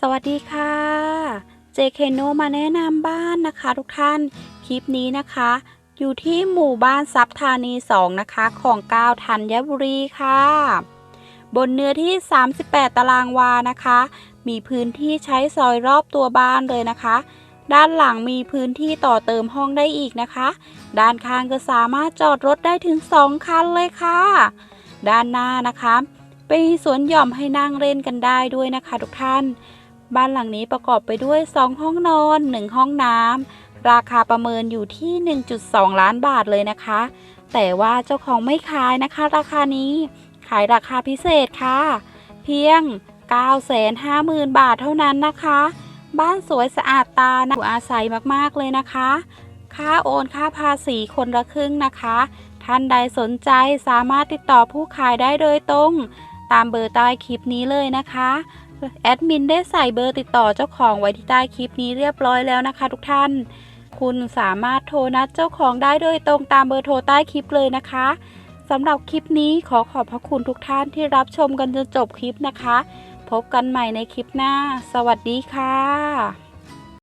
สวัสดีค่ะ JK n o มาแนะนำบ้านนะคะทุกท่าน คลิปนี้นะคะ อยู่ที่หมู่บ้านทรัพย์ธานี 2 นะคะ ของก้าวธัญบุรีค่ะ บนเนื้อที่ 38 ตารางวานะคะ มีพื้นที่ใช้ซอยรอบตัวบ้านเลยนะคะ ด้านหลังมีพื้นที่ต่อเติมห้องได้อีกนะคะ ด้านข้างก็สามารถจอดรถได้ถึง 2 คันเลยค่ะ ด้านหน้านะคะ เป็นสวนหย่อมให้นั่งเล่นกันได้ด้วยนะคะ ทุกท่าน บ้านหลังนี้ประกอบไปด้วย 2 ห้องนอน 1 ห้องน้ำ ราคาประเมินอยู่ที่ 1.2 ล้านบาทเลยนะคะ แต่ว่าเจ้าของไม่ขายนะคะ ราคานี้ ขายราคาพิเศษค่ะ เพียง 950,000 บาทเท่านั้นนะคะ บ้านสวยสะอาดตานะอยู่อาศัยมากๆเลยนะคะ ค่าโอนค่าภาษีคนละครึ่งนะคะ ท่านใดสนใจสามารถติดต่อผู้ขายได้โดยตรง ตามเบอร์ใต้คลิปนี้เลยนะคะ แอดมินได้ใส่เบอร์ติดต่อเจ้าของไว้ที่ใต้คลิปนี้เรียบร้อยแล้วนะคะ ทุกท่าน คุณสามารถโทรนัดเจ้าของได้โดยตรงตามเบอร์โทรใต้คลิปเลยนะคะสำหรับคลิปนี้ขอขอบพระคุณทุกท่านที่รับชมกันจนจบคลิปนะคะ พบกันใหม่ในคลิปหน้า สวัสดีค่ะ